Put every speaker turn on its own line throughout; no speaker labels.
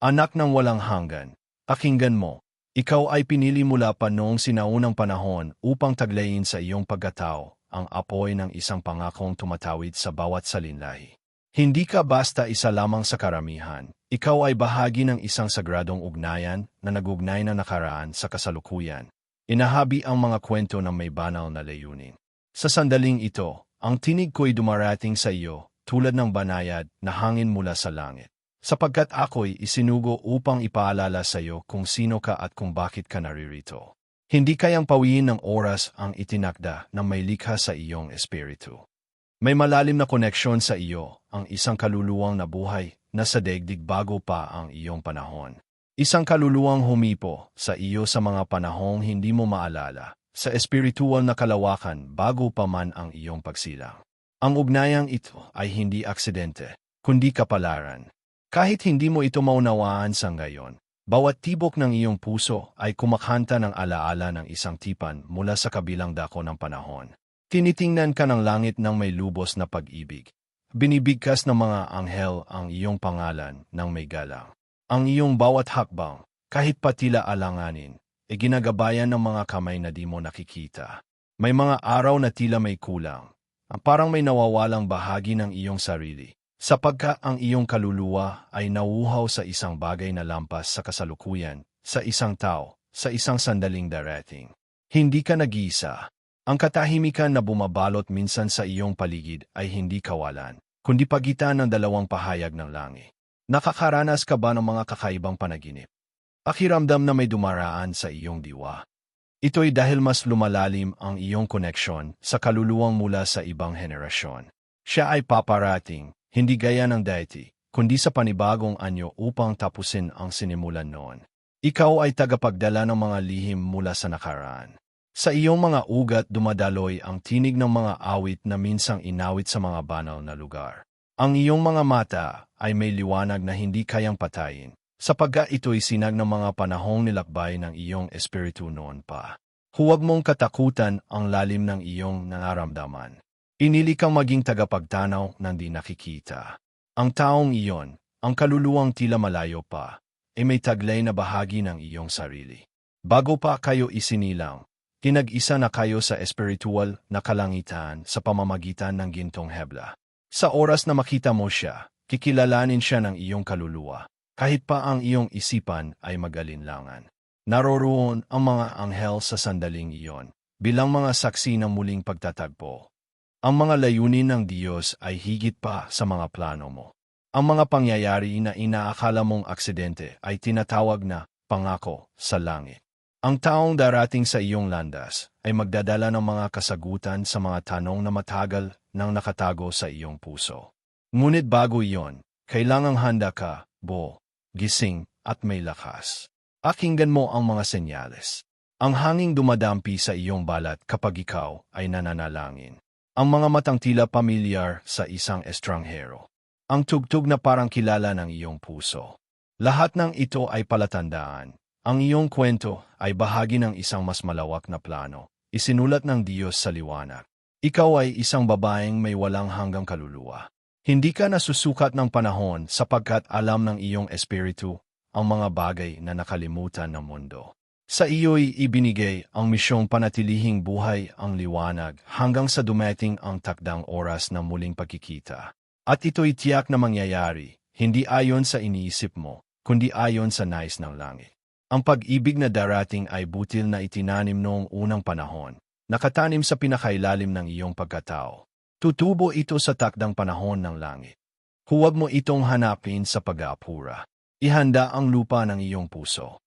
Anak ng walang hanggan, pakinggan mo. Ikaw ay pinili mula pa noong sinaunang panahon upang taglayin sa iyong pagkatao ang apoy ng isang pangakong tumatawid sa bawat salinlahi. Hindi ka basta isa lamang sa karamihan. Ikaw ay bahagi ng isang sagradong ugnayan na nagugnay na nakaraan sa kasalukuyan. Inahabi ang mga kwento ng may banal na layunin. Sa sandaling ito, ang tinig ko'y dumarating sa iyo tulad ng banayad na hangin mula sa langit sapagkat ako'y isinugo upang ipaalala sa iyo kung sino ka at kung bakit ka naririto. Hindi kayang pawiin ng oras ang itinakda ng may likha sa iyong espiritu. May malalim na koneksyon sa iyo ang isang kaluluwang nabuhay na sa daigdig bago pa ang iyong panahon. Isang kaluluwang humipo sa iyo sa mga panahong hindi mo maalala, sa espiritual na kalawakan bago pa man ang iyong pagsilang. Ang ugnayang ito ay hindi aksidente, kundi kapalaran. Kahit hindi mo ito maunawaan sa ngayon, bawat tibok ng iyong puso ay kumakanta ng alaala ng isang tipan mula sa kabilang dako ng panahon. Tinitingnan ka ng langit ng may lubos na pag-ibig. Binibigkas ng mga anghel ang iyong pangalan ng may galang. Ang iyong bawat hakbang, kahit patila alanganin, ay ginagabayan ng mga kamay na di mo nakikita. May mga araw na tila may kulang, parang may nawawalang bahagi ng iyong sarili sapagka ang iyong kaluluwa ay nauuhaw sa isang bagay na lampas sa kasalukuyan, sa isang tao, sa isang sandaling darating. Hindi ka nag-iisa. Ang katahimikan na bumabalot minsan sa iyong paligid ay hindi kawalan, kundi pagitan ng dalawang pahayag ng langit. Nakakaranas ka ba ng mga kakaibang panaginip? Pakiramdam na may dumaraan sa iyong diwa. Ito'y dahil mas lumalalim ang iyong koneksyon sa kaluluwang mula sa ibang henerasyon. Siya ay paparating, hindi gaya ng deity, kundi sa panibagong anyo upang tapusin ang sinimulan noon. Ikaw ay tagapagdala ng mga lihim mula sa nakaraan. Sa iyong mga ugat dumadaloy ang tinig ng mga awit na minsang inawit sa mga banal na lugar. Ang iyong mga mata ay may liwanag na hindi kayang patayin, sapagkat ito'y sinag ng mga panahong nilakbay ng iyong espiritu noon pa. Huwag mong katakutan ang lalim ng iyong nararamdaman. Inili kang maging tagapagtanaw ng di nakikita. Ang taong iyon, ang kaluluwang tila malayo pa, ay may taglay na bahagi ng iyong sarili. Bago pa kayo isinilang, kinag-isa na kayo sa espiritual na kalangitan sa pamamagitan ng gintong hebla. Sa oras na makita mo siya, kikilalanin siya ng iyong kaluluwa, kahit pa ang iyong isipan ay magalinlangan. Naroroon ang mga anghel sa sandaling iyon, bilang mga saksi ng muling pagtatagpo. Ang mga layunin ng Diyos ay higit pa sa mga plano mo. Ang mga pangyayari na inaakala mong aksidente ay tinatawag na pangako sa langit. Ang taong darating sa iyong landas ay magdadala ng mga kasagutan sa mga tanong na matagal nang nakatago sa iyong puso. Ngunit bago iyon, kailangang handa ka, bo, gising, at may lakas. Akinggan mo ang mga senyales. Ang hanging dumadampi sa iyong balat kapag ikaw ay nananalangin. Ang mga matang tila pamilyar sa isang estranghero. Ang tugtog na parang kilala ng iyong puso. Lahat ng ito ay palatandaan. Ang iyong kwento ay bahagi ng isang mas malawak na plano, isinulat ng Diyos sa liwanag. Ikaw ay isang babaeng may walang hanggang kaluluwa. Hindi ka nasusukat ng panahon sapagkat alam ng iyong espiritu ang mga bagay na nakalimutan ng mundo. Sa iyo'y ibinigay ang misyong panatilihing buhay ang liwanag hanggang sa dumating ang takdang oras ng muling pagkikita. At ito'y tiyak na mangyayari, hindi ayon sa iniisip mo, kundi ayon sa nais ng langit. Ang pag-ibig na darating ay butil na itinanim noong unang panahon, nakatanim sa pinakailalim ng iyong pagkatao. Tutubo ito sa takdang panahon ng langit. Huwag mo itong hanapin sa pag-aapura. Ihanda ang lupa ng iyong puso.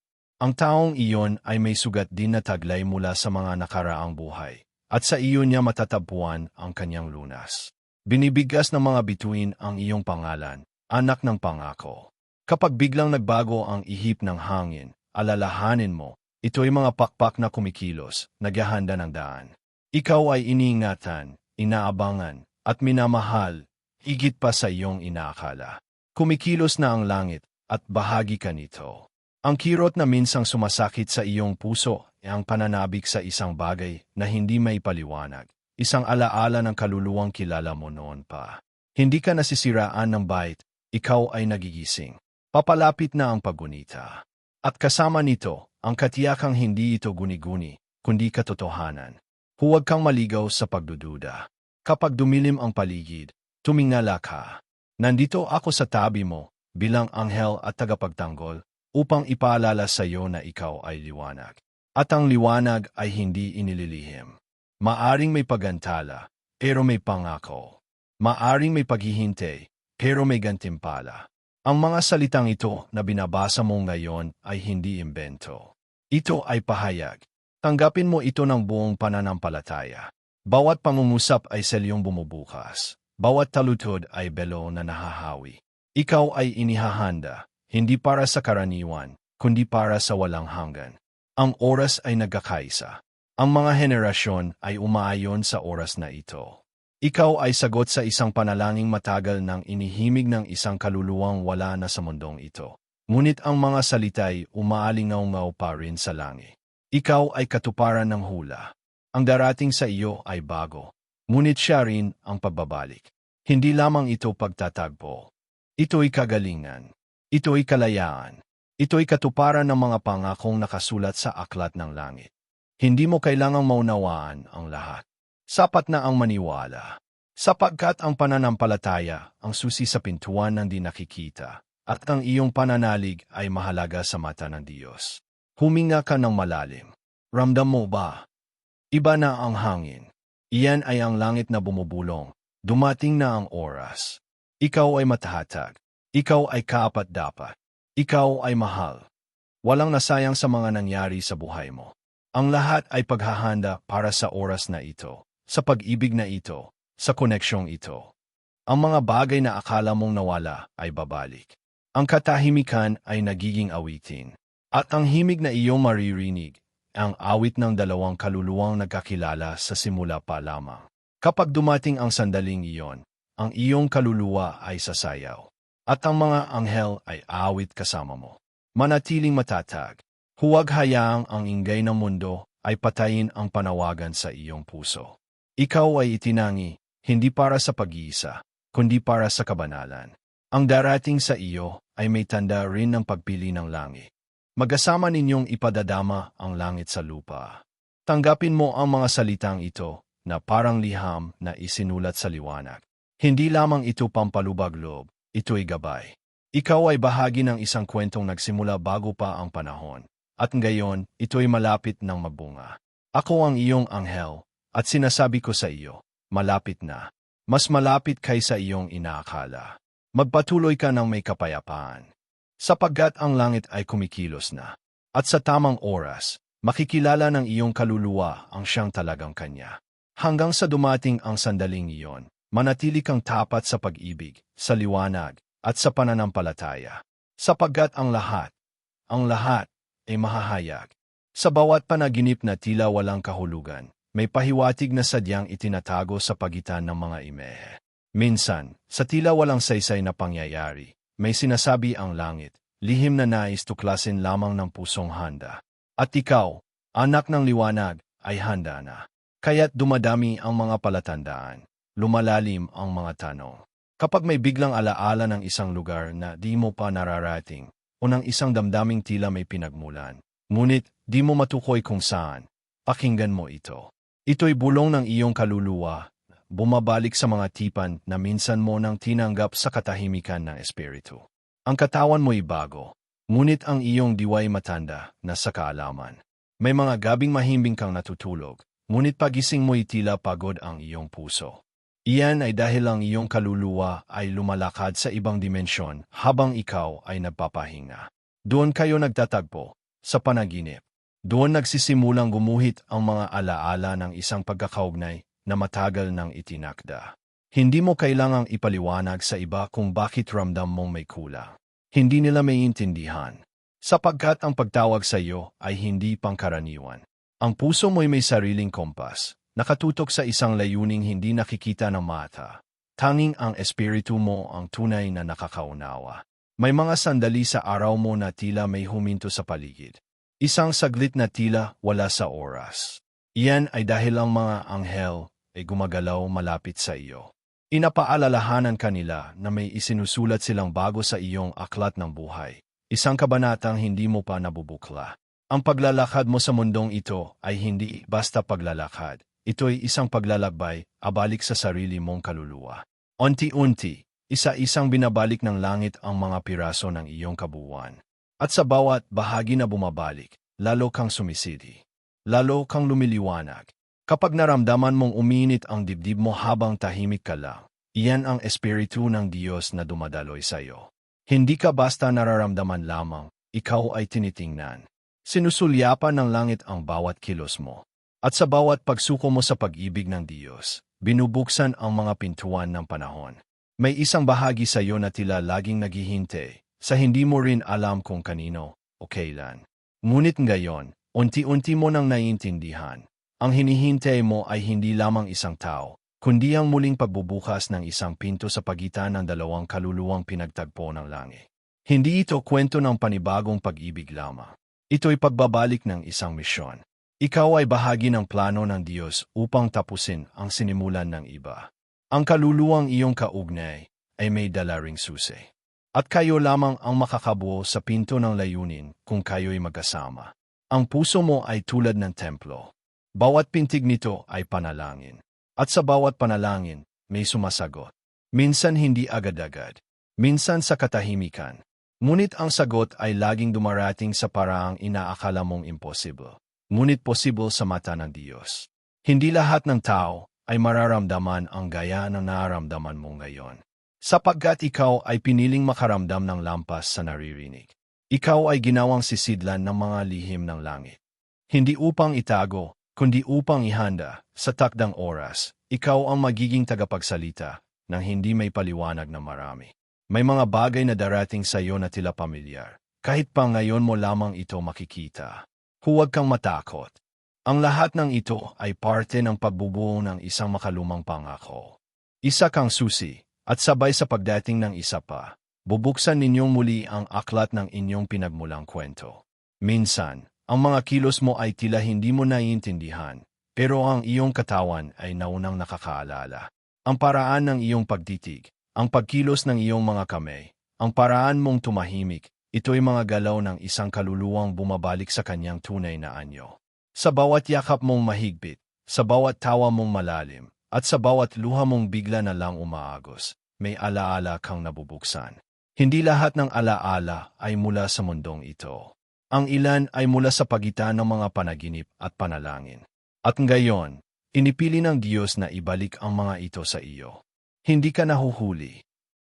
Ang taong iyon ay may sugat din na taglay mula sa mga nakaraang buhay, at sa iyo niya matatapuan ang kanyang lunas. Binibigkas ng mga bituin ang iyong pangalan, anak ng pangako. Kapag biglang nagbago ang ihip ng hangin, alalahanin mo, ito'y mga pakpak na kumikilos, naghahanda ng daan. Ikaw ay iniingatan, inaabangan, at minamahal, higit pa sa iyong inaakala. Kumikilos na ang langit, at bahagi ka nito. Ang kirot na minsang sumasakit sa iyong puso ay ang pananabik sa isang bagay na hindi may paliwanag, isang alaala ng kaluluwang kilala mo noon pa. Hindi ka nasisiraan ng bait, ikaw ay nagigising. Papalapit na ang paggunita. At kasama nito, ang katiyakang hindi ito guni-guni, kundi katotohanan. Huwag kang maligaw sa pagdududa. Kapag dumilim ang paligid, tumingala ka. Nandito ako sa tabi mo, bilang anghel at tagapagtanggol, upang ipaalala sa iyo na ikaw ay liwanag. At ang liwanag ay hindi inililihim. Maaring may pagantala, pero may pangako. Maaring may paghihintay, pero may gantimpala. Ang mga salitang ito na binabasa mo ngayon ay hindi imbento. Ito ay pahayag. Tanggapin mo ito ng buong pananampalataya. Bawat pangungusap ay selyong bumubukas. Bawat talutod ay belo na nahahawi. Ikaw ay inihahanda, hindi para sa karaniwan, kundi para sa walang hanggan. Ang oras ay nagkakaisa. Ang mga henerasyon ay umaayon sa oras na ito. Ikaw ay sagot sa isang panalangin matagal ng inihimig ng isang kaluluwang wala na sa mundong ito. Ngunit ang mga salita'y umaalingaw-ngaw pa rin sa langit. Ikaw ay katuparan ng hula. Ang darating sa iyo ay bago. Ngunit siya rin ang pagbabalik. Hindi lamang ito pagtatagpo. Ito'y kagalingan. Ito'y kalayaan. Ito'y katuparan ng mga pangakong nakasulat sa aklat ng langit. Hindi mo kailangang maunawaan ang lahat. Sapat na ang maniwala. Sapagkat ang pananampalataya ang susi sa pintuan ng di nakikita, at ang iyong pananalig ay mahalaga sa mata ng Diyos. Huminga ka ng malalim. Ramdam mo ba? Iba na ang hangin. Iyan ay ang langit na bumubulong. Dumating na ang oras. Ikaw ay matahatag. Ikaw ay kaapat-dapat. Ikaw ay mahal. Walang nasayang sa mga nangyari sa buhay mo. Ang lahat ay paghahanda para sa oras na ito, sa pag-ibig na ito, sa koneksyong ito. Ang mga bagay na akala mong nawala ay babalik. Ang katahimikan ay nagiging awitin. At ang himig na iyong maririnig ang awit ng dalawang kaluluwang nagkakilala sa simula pa lamang. Kapag dumating ang sandaling iyon, ang iyong kaluluwa ay sasayaw, at ang mga anghel ay awit kasama mo. Manatiling matatag, huwag hayaang ang ingay ng mundo ay patayin ang panawagan sa iyong puso. Ikaw ay itinangi, hindi para sa pag-iisa, kundi para sa kabanalan. Ang darating sa iyo ay may tanda rin ng pagpili ng langit. Magkasama ninyong ipadadama ang langit sa lupa. Tanggapin mo ang mga salitang ito na parang liham na isinulat sa liwanag. Hindi lamang ito pampalubag-loob, ito'y gabay. Ikaw ay bahagi ng isang kwentong nagsimula bago pa ang panahon, at ngayon ito'y malapit ng mabunga. Ako ang iyong anghel, at sinasabi ko sa iyo, malapit na. Mas malapit kaysa iyong inaakala. Magpatuloy ka ng may kapayapaan sapagkat ang langit ay kumikilos na. At sa tamang oras, makikilala ng iyong kaluluwa ang siyang talagang kanya. Hanggang sa dumating ang sandaling iyon, manatili kang tapat sa pag-ibig, sa liwanag, at sa pananampalataya. Sapagkat ang lahat, ang lahat, ay mahahayag. Sa bawat panaginip na tila walang kahulugan, may pahiwatig na sadyang itinatago sa pagitan ng mga imehe. Minsan, sa tila walang saysay na pangyayari, may sinasabi ang langit, lihim na nais tuklasin lamang ng pusong handa. At ikaw, anak ng liwanag, ay handa na. Kaya't dumadami ang mga palatandaan, lumalalim ang mga tanong. Kapag may biglang alaala ng isang lugar na di mo pa nararating, o ng isang damdaming tila may pinagmulan, ngunit di mo matukoy kung saan, pakinggan mo ito. Ito'y bulong ng iyong kaluluwa bumabalik sa mga tipan na minsan mo nang tinanggap sa katahimikan ng espiritu. Ang katawan mo'y bago, ngunit ang iyong diway matanda na sa kaalaman. May mga gabing mahimbing kang natutulog, ngunit pagising mo'y tila pagod ang iyong puso. Iyan ay dahil ang iyong kaluluwa ay lumalakad sa ibang dimensyon habang ikaw ay nagpapahinga. Doon kayo nagtatagpo, sa panaginip. Doon nagsisimulang gumuhit ang mga alaala ng isang pagkakaugnay na matagal nang itinakda. Hindi mo kailangang ipaliwanag sa iba kung bakit ramdam mong may kulang. Hindi nila may intindihan. Sapagkat ang pagtawag sa iyo ay hindi pangkaraniwan. Ang puso mo'y may sariling kompas, nakatutok sa isang layuning hindi nakikita ng mata. Tanging ang espiritu mo ang tunay na nakakaunawa. May mga sandali sa araw mo na tila may huminto sa paligid. Isang saglit na tila wala sa oras. Iyan ay dahil ang mga anghel ay gumagalaw malapit sa iyo. Inapaalalahanan kanila na may isinusulat silang bago sa iyong aklat ng buhay. Isang kabanatang hindi mo pa nabubukla. Ang paglalakad mo sa mundong ito ay hindi basta paglalakad. Ito'y isang paglalakbay, abalik sa sarili mong kaluluwa. Unti-unti, isa-isang binabalik ng langit ang mga piraso ng iyong kabuuan. At sa bawat bahagi na bumabalik, lalo kang sumisidi. Lalo kang lumiliwanag. Kapag naramdaman mong uminit ang dibdib mo habang tahimik ka lang, iyan ang espiritu ng Diyos na dumadaloy sa iyo. Hindi ka basta nararamdaman lamang, ikaw ay tinitingnan. Sinusulyapan ng langit ang bawat kilos mo. At sa bawat pagsuko mo sa pag-ibig ng Diyos, binubuksan ang mga pintuan ng panahon. May isang bahagi sa iyo na tila laging naghihintay, sa hindi mo rin alam kung kanino o kailan. Ngunit ngayon, unti-unti mo nang naiintindihan ang hinihintay mo ay hindi lamang isang tao, kundi ang muling pagbubukas ng isang pinto sa pagitan ng dalawang kaluluwang pinagtagpo ng langit. Hindi ito kwento ng panibagong pag-ibig lamang. Ito'y pagbabalik ng isang misyon. Ikaw ay bahagi ng plano ng Diyos upang tapusin ang sinimulan ng iba. Ang kaluluwang iyong kaugnay ay may dala ring susi. At kayo lamang ang makakabuo sa pinto ng layunin kung kayo'y magkasama. Ang puso mo ay tulad ng templo. Bawat pintig nito ay panalangin. At sa bawat panalangin, may sumasagot. Minsan hindi agad-agad. Minsan sa katahimikan. Ngunit ang sagot ay laging dumarating sa paraang inaakala mong imposible. Ngunit posible sa mata ng Diyos. Hindi lahat ng tao ay mararamdaman ang gaya na nararamdaman mo ngayon. Sapagkat ikaw ay piniling makaramdam ng lampas sa naririnig. Ikaw ay ginawang sisidlan ng mga lihim ng langit. Hindi upang itago, kundi upang ihanda, sa takdang oras, ikaw ang magiging tagapagsalita nang hindi may paliwanag na marami. May mga bagay na darating sa iyo na tila pamilyar, kahit pa ngayon mo lamang ito makikita. Huwag kang matakot. Ang lahat ng ito ay parte ng pagbubuo ng isang makalumang pangako. Isa kang susi, at sabay sa pagdating ng isa pa, bubuksan ninyong muli ang aklat ng inyong pinagmulang kwento. Minsan, ang mga kilos mo ay tila hindi mo naiintindihan, pero ang iyong katawan ay naunang nakakaalala. Ang paraan ng iyong pagtitig, ang pagkilos ng iyong mga kamay, ang paraan mong tumahimik, ito'y mga galaw ng isang kaluluwang bumabalik sa kanyang tunay na anyo. Sa bawat yakap mong mahigpit, sa bawat tawa mong malalim, at sa bawat luha mong bigla na lang umaagos, may alaala kang nabubuksan. Hindi lahat ng alaala ay mula sa mundong ito. Ang ilan ay mula sa pagitan ng mga panaginip at panalangin. At ngayon, inipili ng Diyos na ibalik ang mga ito sa iyo. Hindi ka nahuhuli.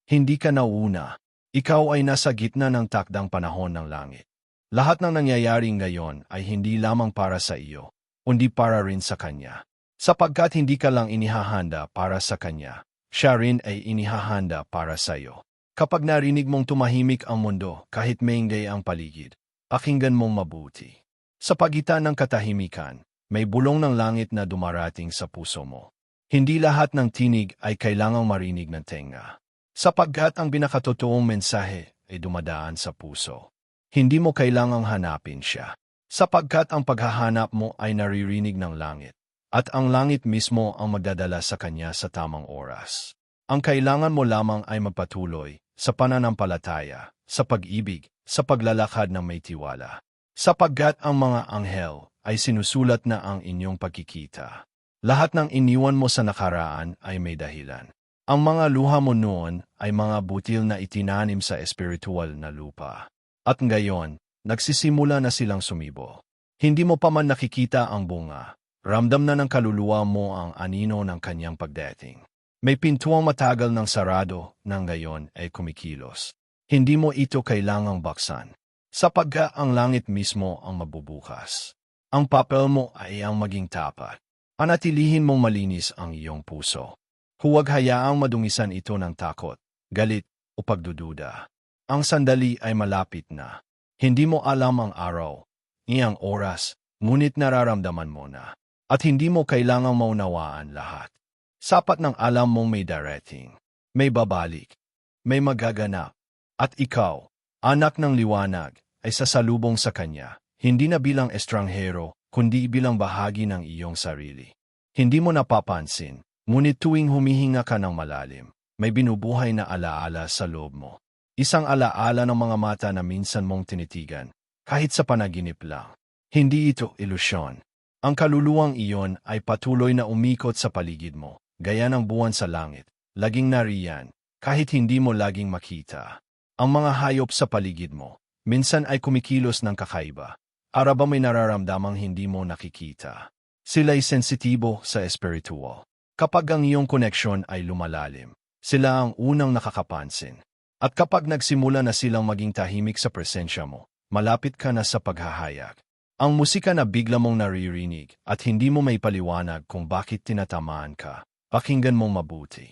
Hindi ka nauna. Ikaw ay nasa gitna ng takdang panahon ng langit. Lahat ng nangyayari ngayon ay hindi lamang para sa iyo, kundi para rin sa Kanya. Sapagkat hindi ka lang inihahanda para sa Kanya, siya rin ay inihahanda para sa iyo. Kapag narinig mong tumahimik ang mundo kahit maingay ang paligid, Pakinggan mong mabuti. Sa pagitan ng katahimikan, may bulong ng langit na dumarating sa puso mo. Hindi lahat ng tinig ay kailangang marinig ng tenga. Sapagkat ang binakatotoong mensahe ay dumadaan sa puso. Hindi mo kailangang hanapin siya. Sapagkat ang paghahanap mo ay naririnig ng langit. At ang langit mismo ang magdadala sa kanya sa tamang oras. Ang kailangan mo lamang ay magpatuloy sa pananampalataya, sa pag-ibig, sa paglalakad ng may tiwala. Sapagkat ang mga anghel ay sinusulat na ang inyong pagkikita. Lahat ng iniwan mo sa nakaraan ay may dahilan. Ang mga luha mo noon ay mga butil na itinanim sa espiritual na lupa. At ngayon, nagsisimula na silang sumibo. Hindi mo pa man nakikita ang bunga. Ramdam na ng kaluluwa mo ang anino ng kanyang pagdating. May pintuang matagal ng sarado na ngayon ay kumikilos. Hindi mo ito kailangang baksan, sapagka ang langit mismo ang mabubukas. Ang papel mo ay ang maging tapat. Panatilihin mong malinis ang iyong puso. Huwag hayaang madungisan ito ng takot, galit o pagdududa. Ang sandali ay malapit na. Hindi mo alam ang araw, iyang oras, ngunit nararamdaman mo na. At hindi mo kailangang maunawaan lahat. Sapat ng alam mong may darating, may babalik, may magaganap, at ikaw, anak ng liwanag, ay sasalubong sa kanya, hindi na bilang estranghero, kundi bilang bahagi ng iyong sarili. Hindi mo napapansin, Ngunit tuwing humihinga ka ng malalim, may binubuhay na alaala sa loob mo. Isang alaala ng mga mata na minsan mong tinitigan, kahit sa panaginip lang. Hindi ito ilusyon. Ang kaluluwang iyon ay patuloy na umikot sa paligid mo, gaya ng buwan sa langit, laging nariyan, kahit hindi mo laging makita. Ang mga hayop sa paligid mo, minsan ay kumikilos ng kakaiba. Para ba may nararamdamang hindi mo nakikita? Sila'y sensitibo sa espiritual. Kapag ang iyong koneksyon ay lumalalim, sila ang unang nakakapansin. At kapag nagsimula na silang maging tahimik sa presensya mo, malapit ka na sa paghahayag. Ang musika na bigla mong naririnig at hindi mo may paliwanag kung bakit tinatamaan ka, pakinggan mong mabuti.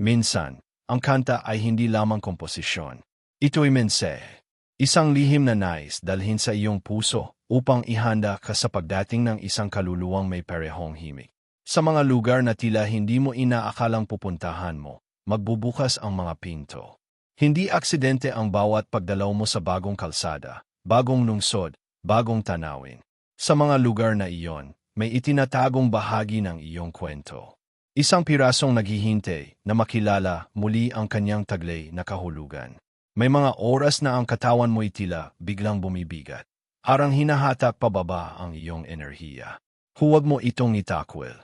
Minsan, ang kanta ay hindi lamang komposisyon. Ito'y mensahe. Isang lihim na nais dalhin sa iyong puso upang ihanda ka sa pagdating ng isang kaluluwang may parehong himig. Sa mga lugar na tila hindi mo inaakalang pupuntahan mo, magbubukas ang mga pinto. Hindi aksidente ang bawat pagdalaw mo sa bagong kalsada, bagong lungsod, bagong tanawin. Sa mga lugar na iyon, may itinatagong bahagi ng iyong kwento. Isang pirasong naghihintay na makilala muli ang kanyang taglay na kahulugan. May mga oras na ang katawan mo'y tila biglang bumibigat. Harang hinahatak pababa ang iyong enerhiya. Huwag mo itong itakwil.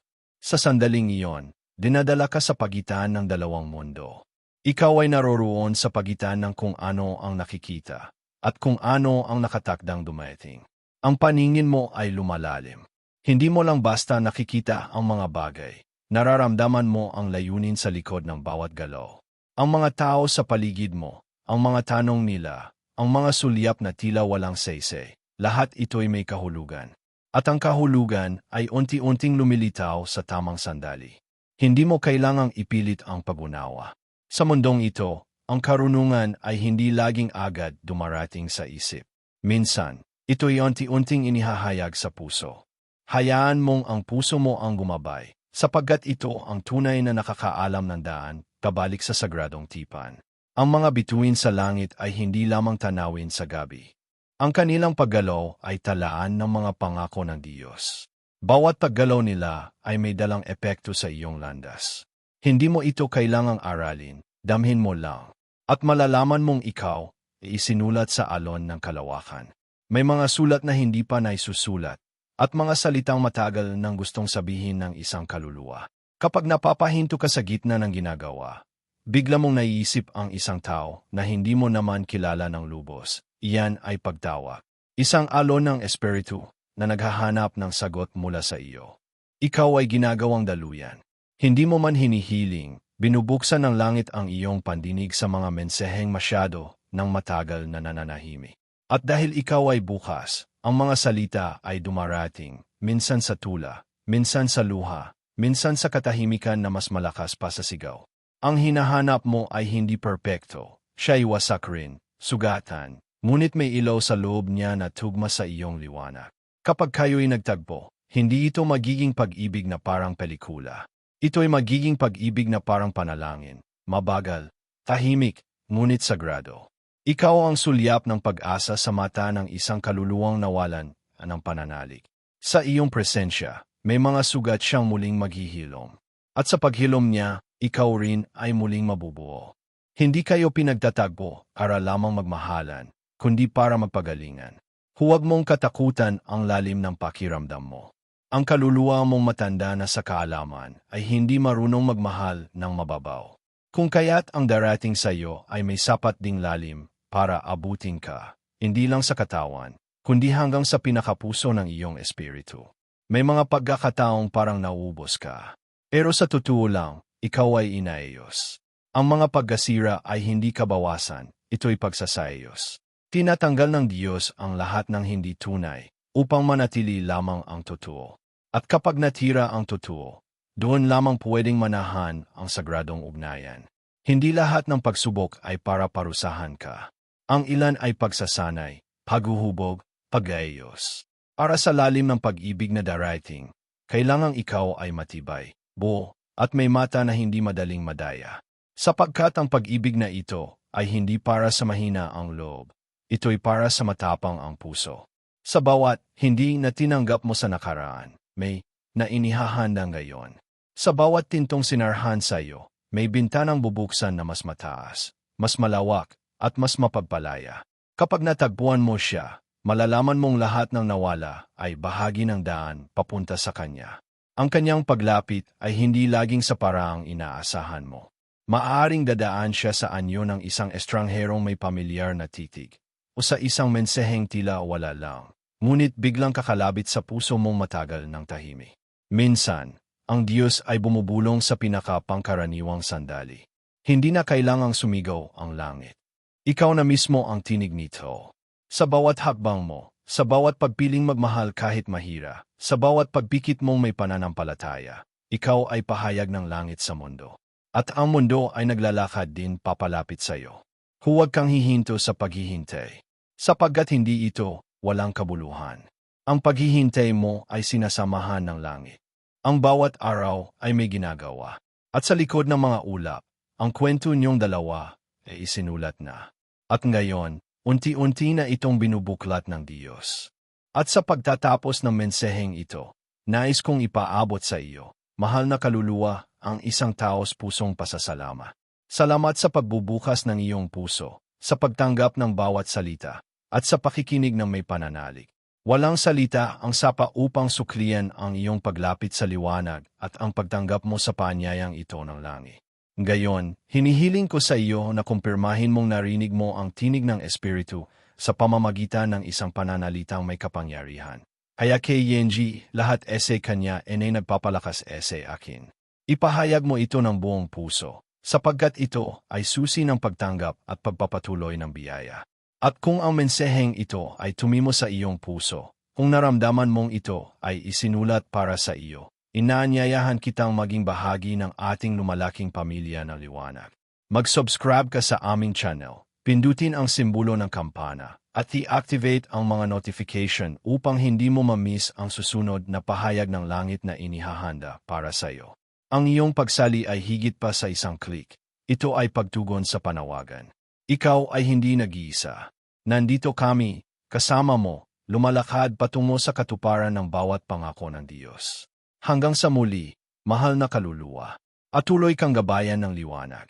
Sa sandaling iyon, dinadala ka sa pagitan ng dalawang mundo. Ikaw ay naroroon sa pagitan ng kung ano ang nakikita at kung ano ang nakatakdang dumating. Ang paningin mo ay lumalalim. Hindi mo lang basta nakikita ang mga bagay. Nararamdaman mo ang layunin sa likod ng bawat galaw. Ang mga tao sa paligid mo, ang mga tanong nila, ang mga sulyap na tila walang saysay, lahat ito'y may kahulugan. At ang kahulugan ay unti-unting lumilitaw sa tamang sandali. Hindi mo kailangang ipilit ang pag-unawa. Sa mundong ito, ang karunungan ay hindi laging agad dumarating sa isip. Minsan, ito'y unti-unting inihahayag sa puso. Hayaan mong ang puso mo ang gumabay, sapagkat ito ang tunay na nakakaalam ng daan, kabalik sa sagradong tipan. Ang mga bituin sa langit ay hindi lamang tanawin sa gabi. Ang kanilang paggalaw ay talaan ng mga pangako ng Diyos. Bawat paggalaw nila ay may dalang epekto sa iyong landas. Hindi mo ito kailangang aralin, damhin mo lang. At malalaman mong ikaw, isinulat sa alon ng kalawakan. May mga sulat na hindi pa naisusulat, at mga salitang matagal nang gustong sabihin ng isang kaluluwa. Kapag napapahinto ka sa gitna ng ginagawa, bigla mong naiisip ang isang tao na hindi mo naman kilala ng lubos. Iyan ay pagtawag. Isang alon ng espiritu na naghahanap ng sagot mula sa iyo. Ikaw ay ginagawang daluyan. Hindi mo man hinihiling, Binubuksan ng langit ang iyong pandinig sa mga menseheng masyado ng matagal na nananahimi. At dahil ikaw ay bukas, ang mga salita ay dumarating, minsan sa tula, minsan sa luha, minsan sa katahimikan na mas malakas pa sa sigaw. Ang hinahanap mo ay hindi perpekto, siya'y wasak rin, sugatan, ngunit may ilaw sa loob niya na tugma sa iyong liwanag. Kapag kayo'y nagtagpo, hindi ito magiging pag-ibig na parang pelikula. Ito'y magiging pag-ibig na parang panalangin, mabagal, tahimik, ngunit sagrado. Ikaw ang sulyap ng pag-asa sa mata ng isang kaluluwang nawalan ng pananalig. Sa iyong presensya, may mga sugat siyang muling maghihilom. At sa paghilom niya, ikaw rin ay muling mabubuo. Hindi kayo pinagtatagpo para lamang magmahalan, kundi para magpagalingan. Huwag mong katakutan ang lalim ng pakiramdam mo. Ang kaluluwa mong matanda na sa kaalaman ay hindi marunong magmahal ng mababaw. Kung kaya't ang darating sa iyo ay may sapat ding lalim para abutin ka, hindi lang sa katawan, kundi hanggang sa pinakapuso ng iyong espiritu. May mga pagkakataong parang nauubos ka. Pero sa totoo lang, ikaw ay inaayos. Ang mga pagkasira ay hindi kabawasan, ito'y pagsasayos. Tinatanggal ng Diyos ang lahat ng hindi tunay, upang manatili lamang ang totoo. At kapag natira ang totoo, doon lamang pwedeng manahan ang sagradong ugnayan. Hindi lahat ng pagsubok ay para parusahan ka. Ang ilan ay pagsasanay, paghuhubog, pag-aayos. Para sa lalim ng pag-ibig na darating, kailangang ikaw ay matibay, buo, at may mata na hindi madaling madaya. Sapagkat ang pag-ibig na ito ay hindi para sa mahina ang loob, ito'y para sa matapang ang puso. Sa bawat hindi na tinanggap mo sa nakaraan, may na inihahanda ngayon. Sa bawat tintong sinarhan sa iyo, may bintanang bubuksan na mas mataas, mas malawak, at mas mapagpalaya. Kapag natagpuan mo siya, malalaman mong lahat ng nawala ay bahagi ng daan papunta sa kanya. Ang kanyang paglapit ay hindi laging sa paraang inaasahan mo. Maaring dadaan siya sa anyo ng isang estrangherong may pamilyar na titig o sa isang menseheng tila wala lang, ngunit biglang kakalabit sa puso mong matagal ng tahimik. Minsan, ang Diyos ay bumubulong sa pinakapangkaraniwang sandali. Hindi na kailangang sumigaw ang langit. Ikaw na mismo ang tinig nito. Sa bawat hakbang mo, sa bawat pagpiling magmahal kahit mahira, sa bawat pagpikit mong may pananampalataya, ikaw ay pahayag ng langit sa mundo. At ang mundo ay naglalakad din papalapit sa iyo. Huwag kang hihinto sa paghihintay. Sapagkat hindi ito walang kabuluhan. Ang paghihintay mo ay sinasamahan ng langit. Ang bawat araw ay may ginagawa. At sa likod ng mga ulap, ang kwento niyong dalawa ay isinulat na. At ngayon, Unti-unti na itong binubuklat ng Diyos. At sa pagtatapos ng menseheng ito, nais kong ipaabot sa iyo, mahal na kaluluwa, ang isang taos pusong pasasalama. Salamat sa pagbubukas ng iyong puso, sa pagtanggap ng bawat salita, at sa pakikinig ng may pananalig. Walang salita ang sapa upang suklian ang iyong paglapit sa liwanag at ang pagtanggap mo sa panyayang ito ng langit. Gayon, hinihiling ko sa iyo na kumpirmahin mong narinig mo ang tinig ng Espiritu sa pamamagitan ng isang pananalitang may kapangyarihan. Kaya kay Yenji, lahat ese kanya enay nagpapalakas ese akin. Ipahayag mo ito ng buong puso, sapagkat ito ay susi ng pagtanggap at pagpapatuloy ng biyaya. At kung ang menseheng ito ay tumimo sa iyong puso, kung naramdaman mong ito ay isinulat para sa iyo, inaanyayahan kitang maging bahagi ng ating lumalaking pamilya ng liwanag. Mag-subscribe ka sa aming channel, pindutin ang simbolo ng kampana, at i-activate ang mga notification upang hindi mo ma-miss ang susunod na pahayag ng langit na inihahanda para sa iyo. Ang iyong pagsali ay higit pa sa isang click. Ito ay pagtugon sa panawagan. Ikaw ay hindi nag-iisa. Nandito kami, kasama mo, lumalakad patungo sa katuparan ng bawat pangako ng Diyos. Hanggang sa muli, mahal na kaluluwa, at tuloy kang gabayan ng liwanag.